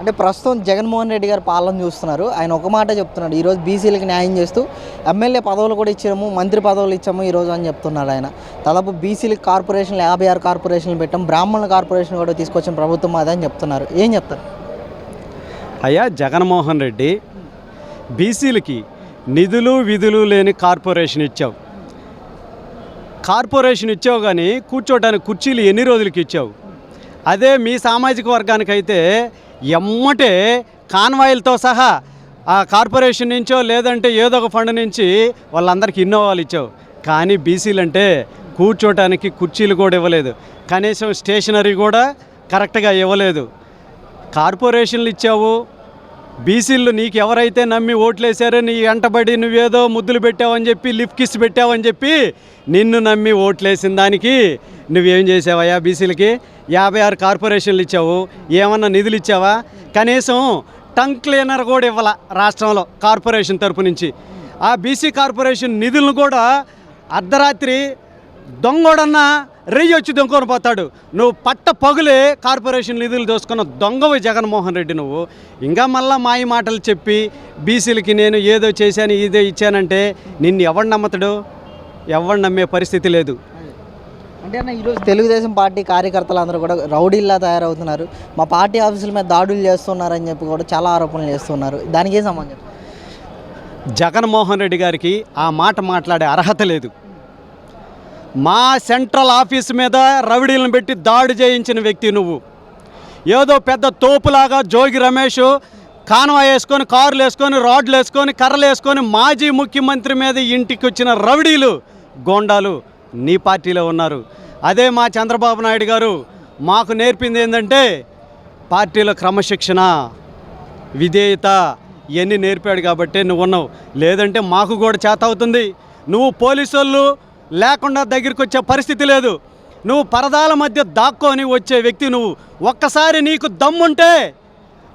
అంటే ప్రస్తుతం జగన్మోహన్ రెడ్డి గారు పాలన చూస్తున్నారు. ఆయన ఒక మాట చెప్తున్నాడు. ఈరోజు బీసీలకు న్యాయం చేస్తూ ఎమ్మెల్యే పదవులు కూడా ఇచ్చాము మంత్రి పదవులు ఇచ్చాము ఈరోజు అని చెప్తున్నాడు ఆయన. దాదాపు బీసీలకు కార్పొరేషన్లు యాభై ఆరు కార్పొరేషన్లు పెట్టాం. బ్రాహ్మణుల కార్పొరేషన్ కూడా తీసుకొచ్చిన ప్రభుత్వం అదే అని చెప్తున్నారు. ఏం చెప్తారు? అయ్యా జగన్మోహన్ రెడ్డి బీసీలకి నిధులు విధులు లేని కార్పొరేషన్ ఇచ్చావు. కార్పొరేషన్ ఇచ్చావు కానీ కూర్చోటానికి కుర్చీలు ఎన్ని రోజులకి ఇచ్చావు? అదే మీ సామాజిక వర్గానికైతే ఎమ్మటే కాన్వాయిల్తో సహా ఆ కార్పొరేషన్ నుంచో లేదంటే ఏదో ఒక ఫండ్ నుంచి వాళ్ళందరికీ ఇన్నోవాలు ఇచ్చావు. కానీ బీసీలు అంటే కూర్చోటానికి కుర్చీలు కూడా ఇవ్వలేదు. కనీసం స్టేషనరీ కూడా కరెక్ట్గా ఇవ్వలేదు. కార్పొరేషన్లు ఇచ్చావు. బీసీలు నీకు ఎవరైతే నమ్మి ఓట్లేశారో నీ వెంటబడి నువ్వేదో ముద్దులు పెట్టావని చెప్పి లిఫ్ట్ కిస్ పెట్టావని చెప్పి నిన్ను నమ్మి ఓట్లేసిన దానికి నువ్వేం చేసావయ్యా బీసీలకి? యాభై ఆరు కార్పొరేషన్లు ఇచ్చావు ఏమన్నా నిధులు ఇచ్చావా? కనీసం టంగ్ క్లీనర్ కూడా ఇవ్వాల రాష్ట్రంలో కార్పొరేషన్ తరపు నుంచి. ఆ బీసీ కార్పొరేషన్ నిధులను కూడా అర్ధరాత్రి దొంగోడన్నా రెయ్యి వచ్చి దొంగకొని పోతాడు. నువ్వు పట్ట పగులే కార్పొరేషన్ నిధులు దోసుకున్న దొంగవి జగన్మోహన్ రెడ్డి నువ్వు. ఇంకా మళ్ళా మాయ మాటలు చెప్పి బీసీలకి నేను ఏదో చేశాను ఇదే ఇచ్చానంటే నిన్ను ఎవడు నమ్మతాడు? ఎవడు నమ్మే పరిస్థితి లేదు. అంటే అన్న ఈరోజు తెలుగుదేశం పార్టీ కార్యకర్తలు అందరూ కూడా రౌడీల్లా తయారవుతున్నారు. మా పార్టీ ఆఫీసుల మీద దాడులు చేస్తున్నారని చెప్పి కూడా చాలా ఆరోపణలు చేస్తున్నారు. దానికి ఏం సంబంధం? జగన్మోహన్ రెడ్డి గారికి ఆ మాట మాట్లాడే అర్హత లేదు. మా సెంట్రల్ ఆఫీస్ మీద రవిడీలను పెట్టి దాడి చేయించిన వ్యక్తి నువ్వు. ఏదో పెద్ద తోపులాగా జోగి రమేష్ కాన్వా వేసుకొని కార్లు వేసుకొని రాడ్లు వేసుకొని కర్రలు వేసుకొని మాజీ ముఖ్యమంత్రి మీద ఇంటికి వచ్చిన రవిడీలు గోండాలు. నీ పార్టీలో ఉన్నారు. అదే మా చంద్రబాబు నాయుడు గారు మాకు నేర్పింది ఏంటంటే పార్టీలో క్రమశిక్షణ విధేయత ఇవన్నీ నేర్పాడు కాబట్టి నువ్వు ఉన్నావు. లేదంటే మాకు కూడా చేత అవుతుంది. నువ్వు పోలీసు వాళ్ళు లేకుండా దగ్గరికి వచ్చే పరిస్థితి లేదు. నువ్వు పరదాల మధ్య దాక్కొని వచ్చే వ్యక్తి నువ్వు. ఒక్కసారి నీకు దమ్ముంటే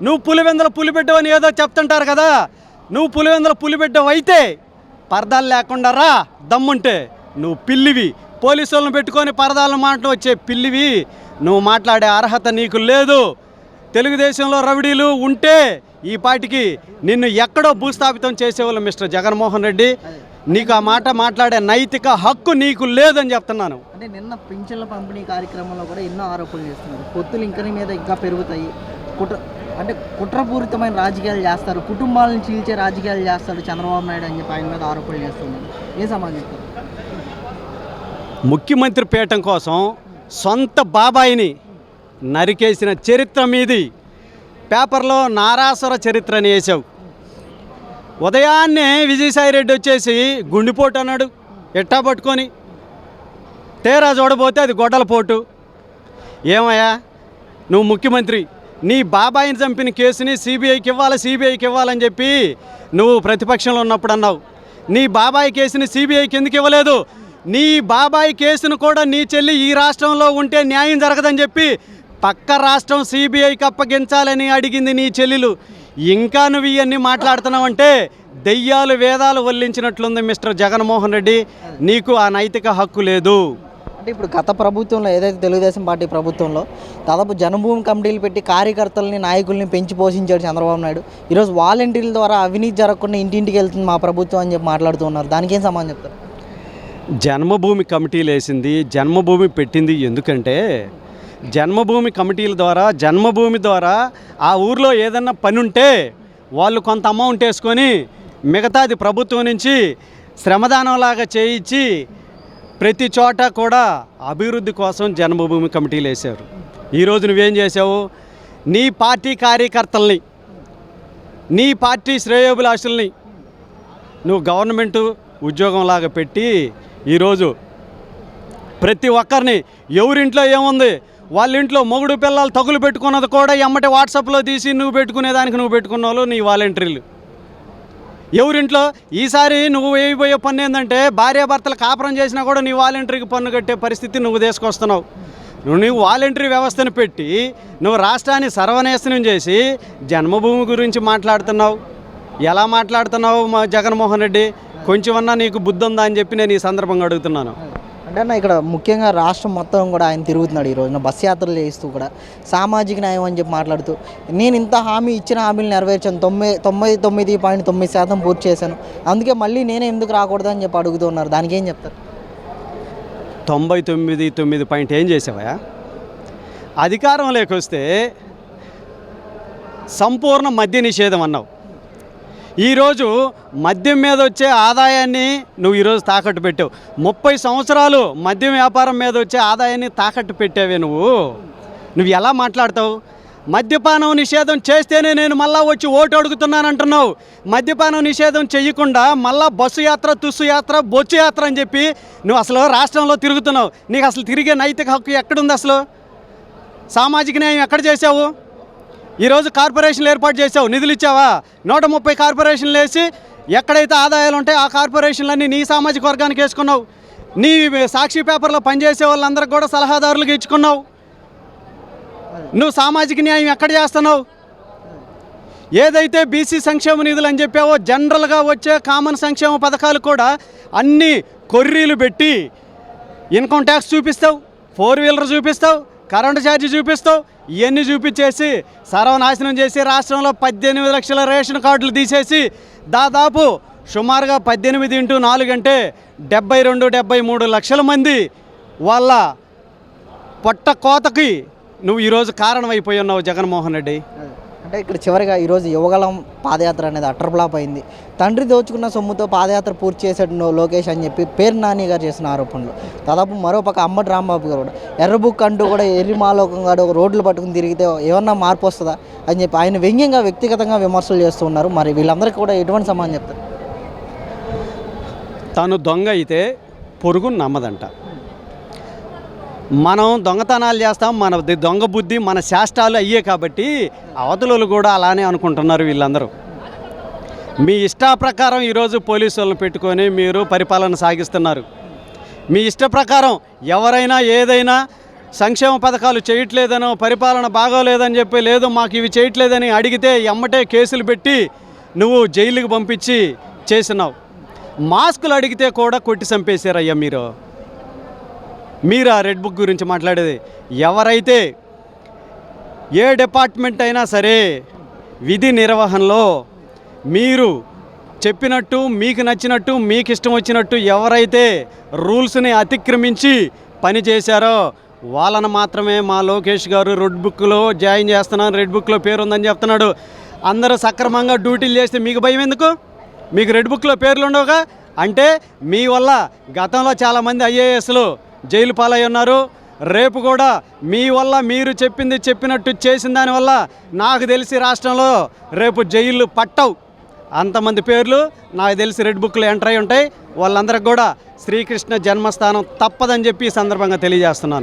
నువ్వు పులివెందల పులిబిడ్డ అని ఏదో చెప్తుంటారు కదా. నువ్వు పులివెందల పులిబిడ్డ అయితే పరదాలు లేకుండా రా దమ్ముంటే. నువ్వు పిల్లివి. పోలీసు వాళ్ళని పెట్టుకొని పరదాల మాట వచ్చే పిల్లివి. నువ్వు మాట్లాడే అర్హత నీకు లేదు. తెలుగుదేశంలో రవిడీలు ఉంటే ఈ పాటికి నిన్ను ఎక్కడో భూస్థాపితం చేసేవాళ్ళు మిస్టర్ జగన్మోహన్ రెడ్డి. నీకు ఆ మాట మాట్లాడే నైతిక హక్కు నీకు లేదని చెప్తున్నాను. అంటే నిన్న పింఛన్ల పంపిణీ కార్యక్రమంలో కూడా ఎన్నో ఆరోపణలు చేస్తున్నారు. పొత్తులు ఇంకని మీద ఇంకా పెరుగుతాయి. కుట్ర అంటే కుట్రపూరితమైన రాజకీయాలు చేస్తారు. కుటుంబాలను చీల్చే రాజకీయాలు చేస్తారు చంద్రబాబు నాయుడు అని చెప్పి ఆయన మీద ఆరోపణలు చేస్తున్నారు. ఏ సమాజం చెప్తారు? ముఖ్యమంత్రి పీఠం కోసం సొంత బాబాయిని నరికేసిన చరిత్ర మీది. పేపర్లో నారాసుర చరిత్ర అని వేసావు ఉదయాన్నే విజయసాయి రెడ్డి వచ్చేసి గుండెపోటు అన్నాడు ఎట్టా పట్టుకొని. తేరా చూడబోతే అది గొడ్డల పోటు. ఏమయ్యా నువ్వు ముఖ్యమంత్రి నీ బాబాయిని చంపిన కేసుని సిబిఐకి ఇవ్వాలి సిబిఐకి ఇవ్వాలని చెప్పి నువ్వు ప్రతిపక్షంలో ఉన్నప్పుడు అన్నావు. నీ బాబాయ్ కేసుని సిబిఐకి ఎందుకు ఇవ్వలేదు? నీ బాబాయ్ కేసును కూడా నీ చెల్లి ఈ రాష్ట్రంలో ఉంటే న్యాయం జరగదని చెప్పి పక్క రాష్ట్రం సిబిఐకి అప్పగించాలని అడిగింది నీ చెల్లెలు. ఇంకా నువ్వు ఇవన్నీ మాట్లాడుతున్నావంటే దెయ్యాలు వేదాలు వల్లించినట్లుంది మిస్టర్ జగన్మోహన్ రెడ్డి. నీకు ఆ నైతిక హక్కు లేదు. అంటే ఇప్పుడు గత ప్రభుత్వంలో ఏదైతే తెలుగుదేశం పార్టీ ప్రభుత్వంలో దాదాపు జనభూమి కమిటీలు పెట్టి కార్యకర్తల్ని నాయకుల్ని పెంచి పోషించాడు చంద్రబాబు నాయుడు. ఈరోజు వాలంటీర్ల ద్వారా అవినీతి జరగకుండా ఇంటింటికి వెళ్తుంది మా ప్రభుత్వం అని చెప్పి మాట్లాడుతున్నారు దానికి ఏం సమాధానం చెప్తారు? జన్మభూమి కమిటీలు వేసింది జన్మభూమి పెట్టింది ఎందుకంటే జన్మభూమి కమిటీల ద్వారా జన్మభూమి ద్వారా ఆ ఊర్లో ఏదన్నా పని ఉంటే వాళ్ళు కొంత అమౌంట్ వేసుకొని మిగతాది ప్రభుత్వం నుంచి శ్రమదానంలాగా చేయించి ప్రతి చోట కూడా అభివృద్ధి కోసం జన్మభూమి కమిటీలు వేశారు. ఈరోజు నువ్వేం చేసావు నీ పార్టీ కార్యకర్తల్ని నీ పార్టీ శ్రేయోభిలాషుల్ని నువ్వు గవర్నమెంటు ఉద్యోగంలాగా పెట్టి ఈరోజు ప్రతి ఒక్కరిని ఎవరింట్లో ఏముంది? వాళ్ళ ఇంట్లో మొగుడు పిల్లలు తగులు పెట్టుకున్నది కూడా ఎమ్మటి వాట్సాప్లో తీసి నువ్వు పెట్టుకునేదానికి నువ్వు పెట్టుకున్న వాళ్ళు నీ వాలంటీర్లు. ఎవరింట్లో ఈసారి నువ్వు వేయబోయే పన్ను ఏంటంటే భార్యాభర్తలు కాపురం చేసినా కూడా నీ వాలంటీర్కి పన్ను కట్టే పరిస్థితి నువ్వు తీసుకొస్తున్నావు. నువ్వు నీవు వాలంటరీ వ్యవస్థను పెట్టి నువ్వు రాష్ట్రాన్ని సర్వనాశనం చేసి జన్మభూమి గురించి మాట్లాడుతున్నావు. ఎలా మాట్లాడుతున్నావు మా జగన్మోహన్ రెడ్డి? కొంచెమన్నా నీకు బుద్ధి ఉందా అని చెప్పి నేను ఈ సందర్భంగా అడుగుతున్నాను. అంటే అన్న ఇక్కడ ముఖ్యంగా రాష్ట్రం మొత్తం కూడా ఆయన తిరుగుతున్నాడు ఈ రోజున బస్ యాత్రలు చేస్తూ కూడా. సామాజిక న్యాయం అని చెప్పి మాట్లాడుతూ నేను ఇంత హామీ ఇచ్చిన హామీలు నెరవేర్చాను తొంభై తొంభై తొమ్మిది పాయింట్ తొమ్మిది శాతం పూర్తి చేశాను. అందుకే మళ్ళీ నేనే ఎందుకు రాకూడదు అని చెప్పి అడుగుతున్నారు దానికి ఏం చెప్తారు? తొంభై తొమ్మిది తొమ్మిది పాయింట్ ఏం చేసావా అధికారం లేకొస్తే సంపూర్ణ మద్య నిషేధం అన్నావు. ఈరోజు మద్యం మీద వచ్చే ఆదాయాన్ని నువ్వు ఈరోజు తాకట్టు పెట్టావు. ముప్పై సంవత్సరాలు మద్యం వ్యాపారం మీద వచ్చే ఆదాయాన్ని తాకట్టు పెట్టావే నువ్వు. నువ్వు ఎలా మాట్లాడతావు? మద్యపానం నిషేధం చేస్తేనే నేను మళ్ళా వచ్చి ఓటు అడుగుతున్నాను అంటున్నావు మద్యపానం నిషేధం చేయకుండా మళ్ళా బస్సు యాత్ర తుస్సు యాత్ర బొచ్చు యాత్ర అని చెప్పి నువ్వు అసలు రాష్ట్రంలో తిరుగుతున్నావు. నీకు అసలు తిరిగే నైతిక హక్కు ఎక్కడుంది అసలు? సామాజిక న్యాయం ఎక్కడ చేసావు ఈరోజు కార్పొరేషన్లు ఏర్పాటు చేసావు నిధులు ఇచ్చావా? నూట ముప్పై కార్పొరేషన్లు వేసి ఎక్కడైతే ఆదాయాలు ఉంటాయో ఆ కార్పొరేషన్లన్నీ నీ సామాజిక వర్గానికి వేసుకున్నావు. నీ సాక్షి పేపర్లో పనిచేసే వాళ్ళందరికీ కూడా సలహాదారులకు ఇచ్చుకున్నావు. నువ్వు సామాజిక న్యాయం ఎక్కడ చేస్తున్నావు? ఏదైతే బీసీ సంక్షేమ నిధులు అని చెప్పావో జనరల్గా వచ్చే కామన్ సంక్షేమ పథకాలు కూడా అన్నీ కొర్రీలు పెట్టి ఇన్కమ్ ట్యాక్స్ చూపిస్తావు. ఫోర్ వీలర్ చూపిస్తావు. కరెంటు ఛార్జీ చూపిస్తావు. ఇవన్నీ చూపించేసి సర్వనాశనం చేసి రాష్ట్రంలో పద్దెనిమిది లక్షల రేషన్ కార్డులు తీసేసి దాదాపు సుమారుగా పద్దెనిమిది ఇంటూ నాలుగు అంటే డెబ్బై రెండు డెబ్బై మూడు లక్షల మంది వాళ్ళ పొట్ట కోతకి నువ్వు ఈరోజు కారణమైపోయి ఉన్నావు జగన్మోహన్ రెడ్డి. అంటే ఇక్కడ చివరిగా ఈరోజు యువగలం పాదయాత్ర అనేది అటర్ ఫ్లాప్ అయింది. తండ్రి దోచుకున్న సొమ్ముతో పాదయాత్ర పూర్తి చేసాడు లోకేష్ అని చెప్పి పేరు నాని గారు చేసిన ఆరోపణలు. దాదాపు మరోపక్క అమ్మటి రాంబాబు గారు కూడా. అంటూ కూడా ఎర్రి మాలోకం గారు రోడ్లు పట్టుకుని తిరిగితే ఏమన్నా మార్పు వస్తుందా అని చెప్పి ఆయన వ్యంగ్యంగా వ్యక్తిగతంగా విమర్శలు చేస్తూ ఉన్నారు. మరి వీళ్ళందరికీ కూడా ఎటువంటి సమాధానం చెప్తారు? తను దొంగ అయితే పొరుగు నమ్మదంట. మనం దొంగతనాలు చేస్తాం మన దొంగ బుద్ధి మన శాస్త్రాలు అయ్యే కాబట్టి అవతలలు కూడా అలానే అనుకుంటున్నారు వీళ్ళందరూ. మీ ఇష్ట ప్రకారం ఈరోజు పోలీసు వాళ్ళని పెట్టుకొని మీరు పరిపాలన సాగిస్తున్నారు. మీ ఇష్ట ప్రకారం ఎవరైనా ఏదైనా సంక్షేమ పథకాలు చేయట్లేదనో పరిపాలన బాగోలేదని చెప్పి లేదు మాకు ఇవి చేయట్లేదని అడిగితే ఎమ్మటే కేసులు పెట్టి నువ్వు జైలుకి పంపించి చేసినావు. మాస్కులు అడిగితే కూడా కొట్టి చంపేశారయ్యా మీరు. మీరు ఆ రెడ్ బుక్ గురించి మాట్లాడేది. ఎవరైతే ఏ డిపార్ట్మెంట్ అయినా సరే విధి నిర్వహణలో మీరు చెప్పినట్టు మీకు నచ్చినట్టు మీకు ఇష్టం వచ్చినట్టు ఎవరైతే రూల్స్ని అతిక్రమించి పని చేశారో వాళ్ళని మాత్రమే మా లోకేష్ గారు రెడ్ బుక్లో జాయిన్ చేస్తున్నాను రెడ్ బుక్లో పేరు ఉందని చెప్తున్నాడు. అందరూ సక్రమంగా డ్యూటీలు చేస్తే మీకు భయం ఎందుకు? మీకు రెడ్ బుక్లో పేర్లు ఉండవుగా అంటే మీ వల్ల గతంలో చాలామంది ఐఏఎస్లు జైలు పాలై ఉన్నారు. రేపు కూడా మీ వల్ల మీరు చెప్పింది చెప్పినట్టు చేసిన దానివల్ల నాకు తెలిసి రాష్ట్రంలో రేపు జైలు పట్టవు. అంతమంది పేర్లు నాకు తెలిసి రెడ్ బుక్లో ఎంటర్ అయి ఉంటాయి. వాళ్ళందరికి కూడా శ్రీకృష్ణ జన్మస్థానం తప్పదని చెప్పి ఈ సందర్భంగా తెలియజేస్తున్నాను.